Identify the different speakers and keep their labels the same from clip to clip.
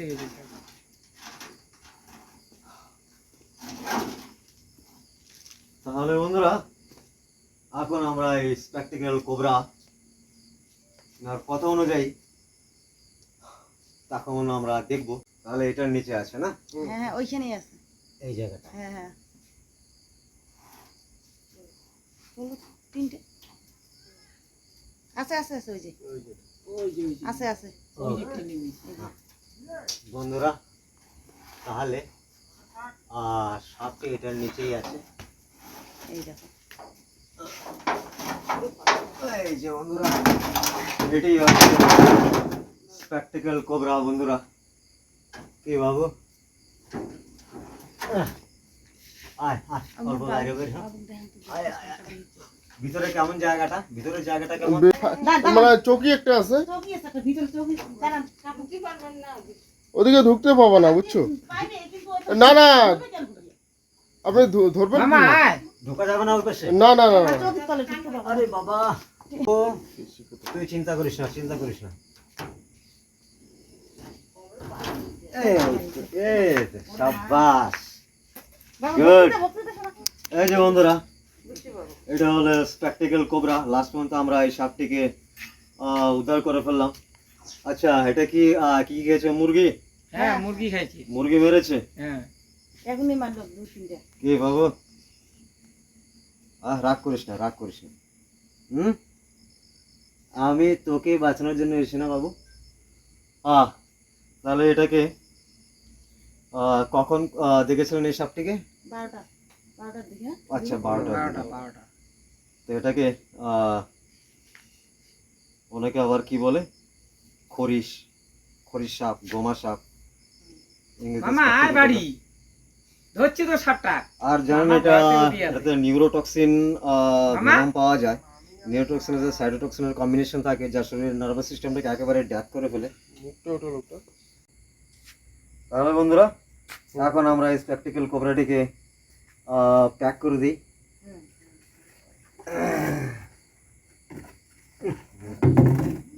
Speaker 1: কেটে গেছে।
Speaker 2: তাহলে বন্ধুরা এখন আমরা এই স্প্যাকটিক্যাল কোবরা আর কথা অনুযায়ী তখন আমরা দেখব। তাহলে এটার নিচে আছে না?
Speaker 3: হ্যাঁ হ্যাঁ ওইখানেই আছে।
Speaker 2: এই জায়গাটা।
Speaker 3: হ্যাঁ হ্যাঁ। তিনটে। আছে আছে আছে ওই যে। আছে আছে।
Speaker 2: বন্ধুরা তাহলে আর সাপটি এটার নিচেই আছে।
Speaker 3: এই দেখো।
Speaker 2: এই যে বন্ধুরা এটাই হচ্ছে স্প্যাকটিক্যাল কোবরা বন্ধুরা। কি বাবু। ভিতরে কেমন জায়গাটা? ভিতরের জায়গাটা কেমন?
Speaker 4: মানে চৌকি একটা আছে।
Speaker 3: চৌকি আছে ভিতরে চৌকি দাঁড়ান কি পারবেন না?
Speaker 4: ওদিকে ঢুকতে পাবো না বুঝছ? না না? আপনি ধরবেন
Speaker 2: না?
Speaker 4: না না না।
Speaker 3: আর
Speaker 2: বাবা। তুই চিন্তা করিস না চিন্তা করিস না। এই যে বন্ধুরা এটা হলো স্প্যাকটিক্যাল কোবরা লাস্ট পর্যন্ত আমরা এই সাপটিকে আহ, উদ্ধার করে ফেললাম। আচ্ছা এটা কি আহ, কি খেয়েছে মুরগি?
Speaker 1: হ্যাঁ মুরগি খাইছি।
Speaker 2: মুরগি মেরেছে?
Speaker 1: হ্যাঁ।
Speaker 3: এখনই মারলো দু তিনটে
Speaker 2: কি বাবু? আহ রাগ করিস না রাগ করিস না। হুম? আমি তোকে বাঁচানোর জন্য এসেছি না বাবু? আহ তাহলে এটাকে আহ, কখন আহ, দেখেছিলেন এই সাপটিকে?
Speaker 3: বারোটা বারোটার দিকে?
Speaker 2: আচ্ছা বারোটা
Speaker 1: বারোটা বারোটা।
Speaker 2: তো এটাকে আহ, ওনাকে আবার কি বলে? খরিস খরিশ সাপ গোমা সাপ
Speaker 1: মামা
Speaker 2: spectacle
Speaker 1: বাড়ি। ধরছি তো সাপটা।
Speaker 2: আর জানেন এটা। এটাতে নিউরোটক্সিন? ভেনম পাওয়া যায়। নিউরোটক্সিনের যে সাইটোটক্সিনের কম্বিনেশন থাকে যা শরীরের নার্ভাস সিস্টেমটাকে একেবারে ড্যাথ করে ফেলে। তাহলে বন্ধুরা এখন আমরা এই স্প্যাকটিক্যাল কোবরাটিকে প্যাক করে দিই
Speaker 3: হুম।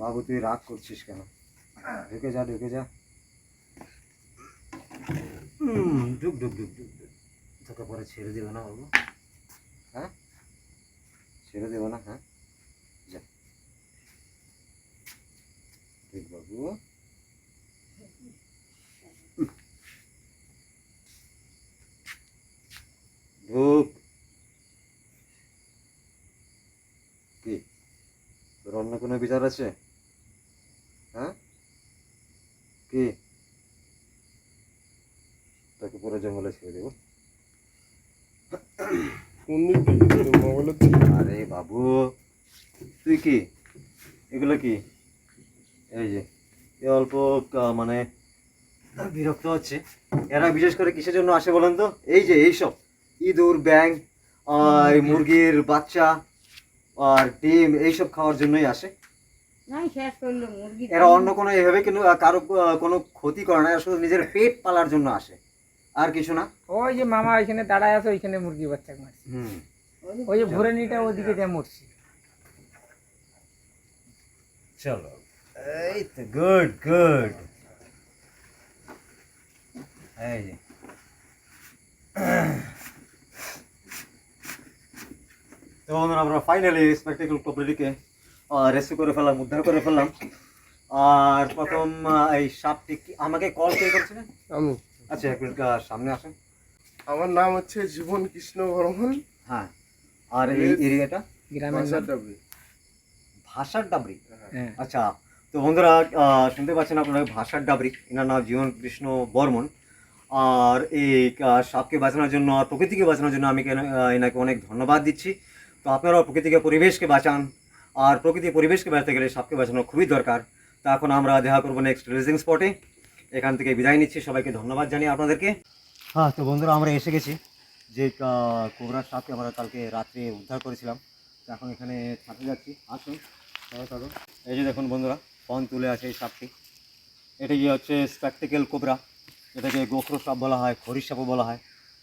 Speaker 2: বাবু তুই রাগ করছিস কেন? ঢুকে যা ঢুকে যা। ঢুক ঢুক ঢুক ঢুক ঢুক। তোকে পরে ছেড়ে দেবে না বাবু। হ্যাঁ? ছেড়ে দেবে না হ্যাঁ? যা। ঢুক বাবু। ঢুক। কি? তোর অন্য কোনো বিচার আছে হ্যাঁ কি তাকে পুরো জঙ্গলে ছেড়ে দেবো।
Speaker 4: কোন দিক থেকে মোবাইলের
Speaker 2: আরে বাবু তুই কি? এগুলো কি? এই যে এ অল্প মানে বিরক্ত হচ্ছে। এরা বিশেষ করে কিসের জন্য আসে বলেন তো? এই যে এইসব ইঁদুর ব্যাং আর মুরগির বাচ্চা আর ডিম এইসব খাওয়ার জন্যই আসে।
Speaker 3: নাই শেষ করল মুরগি।
Speaker 2: এরা অন্য কোনো এভাবে কিন্তু কারও কোনো ক্ষতি করে না এরা শুধু নিজের পেট পালার জন্য আসে। আর কিছু না?
Speaker 1: ওই যে মামা ওইখানে দাঁড়ায় আছে ওইখানে মুরগি বাচ্চা মারছি।
Speaker 2: হুম।
Speaker 1: ওই যে ভোরে নিটা ওদিকে যা মরছি।
Speaker 2: চলো। এই তো গুড গুড। এই যে। তো বন্ধুরা আমরা ফাইনালি স্পেকটেকল প্রপার্টিকে রেস্কিউ করে ফেললাম উদ্ধার করে ফেললাম। আর প্রথম এই সাপটি কি- আমাকে কল কে করছিলেন
Speaker 4: আমি।
Speaker 2: আচ্ছা এক মিনিট সামনে আসেন।
Speaker 4: আমার নাম হচ্ছে জীবন কৃষ্ণ বর্মন।
Speaker 2: হ্যাঁ আর এই এরিয়াটা?
Speaker 1: গ্রামের নাম।
Speaker 4: ডাবরি।
Speaker 2: ভাষার ডাবরি?
Speaker 1: হ্যাঁ।
Speaker 2: আচ্ছা তো বন্ধুরা শুনতে পাচ্ছেন আপনারা ভাষার ডাবরি। এনার নাম জীবন কৃষ্ণ বর্মন। আর এই সাপকে বাঁচানোর জন্য আর প্রকৃতিকে বাঁচানোর জন্য আমি এনাকে অনেক ধন্যবাদ দিচ্ছি। তো আপনারাও প্রকৃতিকে পরিবেশকে বাঁচান। আর প্রকৃতি পরিবেশকে বাঁচাতে গেলে সাপকে বাঁচানো খুবই দরকার। তো এখন আমরা দেখা করব নেক্সট রেজিং স্পটে এখান থেকে বিদায় নিচ্ছি। সবাইকে ধন্যবাদ জানিয়ে আপনাদেরকে। হ্যাঁ তো বন্ধুরা আমরা এসে গেছি। যে আহ, কোবরা সাপকে আমরা কালকে রাত্রে উদ্ধার করেছিলাম। এখন এখানে থাকতে যাচ্ছি। আসুন থাকুন। এই যে দেখুন বন্ধুরা ফোন তুলে আছে এই সাপটি। এটা কি হচ্ছে স্প্যাকটিক্যাল কোবরা এটাকে গোখরো সাপ বলা হয় খরিশ সাপও বলা হয়।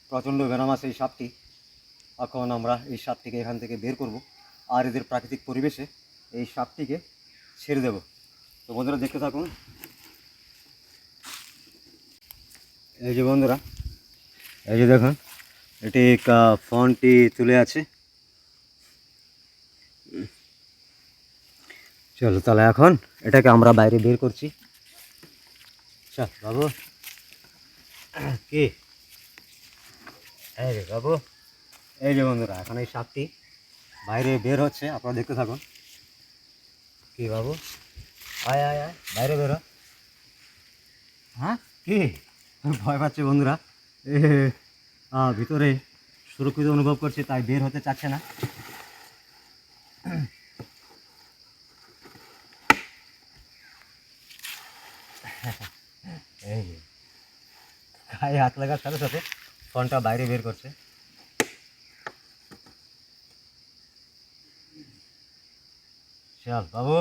Speaker 2: প্রচণ্ড ভেনামাস এই সাপটি। এখন আমরা এই সাপটিকে এখান থেকে বের করব। আর এদের প্রাকৃতিক পরিবেশে এই সাপটিকে ছেড়ে দেব। তো বন্ধুরা দেখতে থাকুন। এই যে বন্ধুরা, এই যে দেখুন, এটি ফোনটি তুলে আছে। চলো তাহলে এখন এটাকে আমরা বাইরে বের করছি। চল বাবু। কি? এই যে বাবু, এই যে বন্ধুরা, এখন এই সাপটি বাইরে বের হচ্ছে, আপনারা দেখতে থাকুন। কি বাবু? আয় আয় আয়, বাইরে বেরো হ্যাঁ? কি? ভয় পাচ্ছে বন্ধুরা। এ ভিতরে সুরক্ষিত অনুভব করছে, তাই বের হতে চাচ্ছে না। এই হাত লাগার সাথে সাথে ফোনটা বাইরে বের করছে। চল বাবু,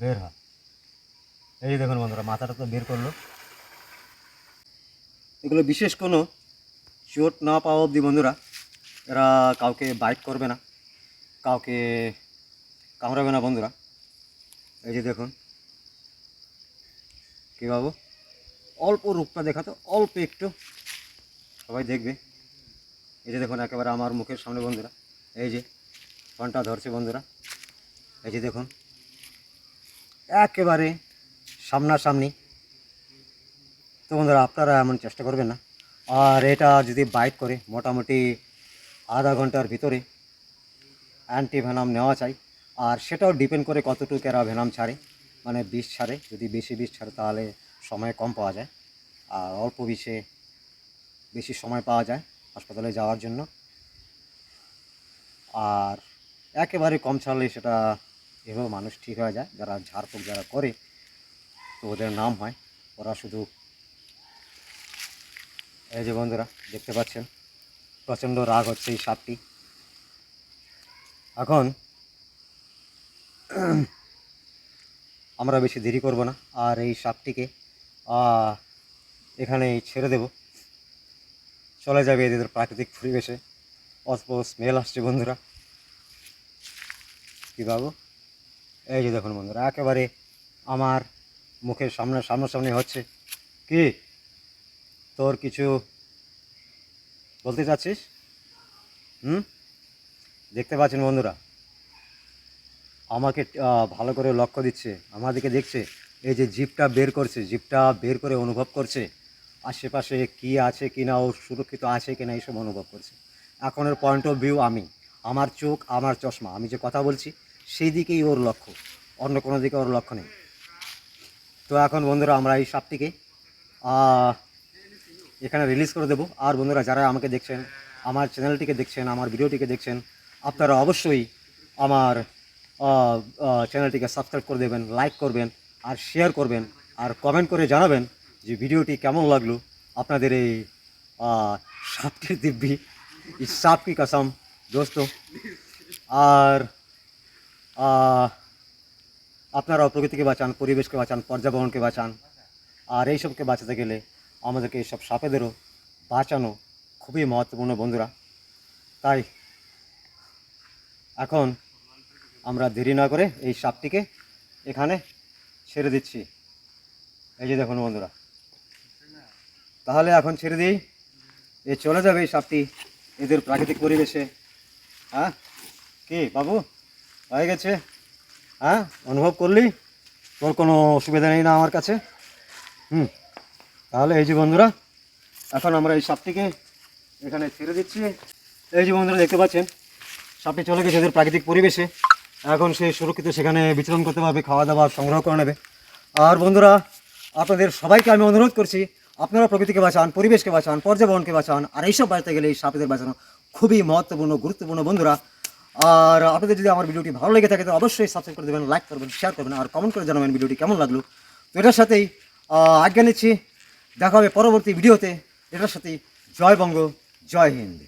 Speaker 2: বের হ। এই দেখুন বন্ধুরা, মাথাটা তো বের করল। এগুলো বিশেষ কোনো চোট না পাওয়া অবধি বন্ধুরা, এরা কাউকে বাইট করবে না, কাউকে কামড়াবে না বন্ধুরা। এই যে দেখুন, কী বাবু? অল্প রূপটা দেখাতো, অল্প একটু। সবাই দেখবে। এই যে দেখুন, একেবারে আমার মুখের সামনে বন্ধুরা। এই যে, ফোনটা ধরছে বন্ধুরা। এই যে দেখুন, একেবারে সামনাসামনি তো বন্ধুরা, আপনারা এমন চেষ্টা করবেন না। আর এটা যদি বাইট করে, মোটামুটি আধা ঘণ্টার ভিতরে অ্যান্টি ভেনাম নেওয়া চাই। আর সেটাও ডিপেন্ড করে কতটুকু এরা ভেনাম ছাড়ে মানে বিষ ছাড়ে। যদি বেশি বিষ ছাড়ে, তাহলে সময় কম পাওয়া যায়। আর অল্প বিষে বেশি সময় পাওয়া যায় হাসপাতালে যাওয়ার জন্য। আর একেবারে কম ছাড়লে সেটা এভাবে মানুষ ঠিক হয়ে যায়। যারা ঝাড়ফুঁক যারা করে, তো ওদের নাম হয়, ওরা শুধু এই যে বন্ধুরা, দেখতে পাচ্ছেন? প্রচণ্ড রাগ হচ্ছে এই সাপটি। এখন আমরা বেশি দেরি করব না, আর এই সাপটিকে এখানে ছেড়ে দেব। চলে যাবে এদের প্রাকৃতিক পরিবেশে। অল্প স্মেল আসছে বন্ধুরা। কী বাবু? এই যে দেখুন বন্ধুরা, একেবারে আমার মুখের সামনে সামনাসামনি হচ্ছে। কি? তোর কিছু বলতে চাচ্ছিস? হুম? দেখতে পাচ্ছেন বন্ধুরা, আমাকে ভালো করে লক্ষ্য দিচ্ছে, আমাদেরকে দেখছে, এই যে জিপটা বের করছে, জিপটা বের করে অনুভব করছে, আশেপাশে কি আছে কি না ও সুরক্ষিত আছে কি না এইসব অনুভব করছে। এখনের পয়েন্ট অফ ভিউ আমি, আমার চোখ, আমার চশমা, আমি যে কথা বলছি সেই দিকেই ওর লক্ষ্য, অন্য কোনো দিকে ওর লক্ষ্য নেই। তো এখন বন্ধুরা, আমরা এই সাপটিকে এখানে রিলিজ করে দেবো। আর বন্ধুরা যারা আমাকে দেখছেন আমার চ্যানেলটিকে দেখছেন আমার ভিডিওটিকে দেখছেন আপনারা অবশ্যই আমার চ্যানেলটিকে সাবস্ক্রাইব করে দেবেন লাইক করবেন আর শেয়ার করবেন আর কমেন্ট করে জানাবেন যে ভিডিওটি কেমন লাগল। আপনাদের এই সাপটির দিব্যি এই সাপ কি কসম দোস্ত। আর আহ, আপনারাও প্রকৃতিকে বাঁচান পরিবেশকে বাঁচান পর্যাবরণকে বাঁচান আর এইসবকে বাঁচাতে গেলে আমাদেরকে এইসব সাপেদেরও বাঁচানো খুবই মহত্বপূর্ণ বন্ধুরা। তাই এখন আমরা দেরি না করে এই সাপটিকে এখানে ছেড়ে দিচ্ছি। এই যে দেখুন বন্ধুরা। তাহলে এখন ছেড়ে দিই এ চলে যাবে এই সাপটি এদের প্রাকৃতিক পরিবেশে। হ্যাঁ? কি বাবু? হয়ে গেছে। হ্যাঁ? অনুভব করলি? তোর কোনো অসুবিধা নেই না আমার কাছে? হুম। তাহলে এই যে বন্ধুরা, এখন আমরা এই সাপটিকে এখানে ছেড়ে দিচ্ছি। এই যে বন্ধুরা, দেখতে পাচ্ছেন, সাপটি চলে গেছে এদের প্রাকৃতিক পরিবেশে। এখন সে সুরক্ষিত সেখানে বিচরণ করতে পারবে, খাওয়া দাওয়া সংগ্রহ করে নেবে। আর বন্ধুরা, আপনাদের সবাইকে আমি অনুরোধ করছি, আপনারা প্রকৃতিকে বাঁচান, পরিবেশকে বাঁচান, পর্যাবরণকে বাঁচান, আর এইসব বাঁচতে গেলে এই সাপেদের বাঁচানো খুবই মহত্বপূর্ণ, গুরুত্বপূর্ণ বন্ধুরা। আর আপনাদের যদি আমার ভিডিওটি ভালো লেগে থাকে, তো অবশ্যই সাবস্ক্রাইব করে দেবেন লাইক করবেন শেয়ার করবেন, আর কমেন্ট করে জানাবেন ভিডিওটি কেমন লাগল। তো এটার সাথেই আজ্ঞা নিচ্ছি দেখা হবে পরবর্তী ভিডিওতে। এটার সাথে জয় বঙ্গ জয় হিন্দ।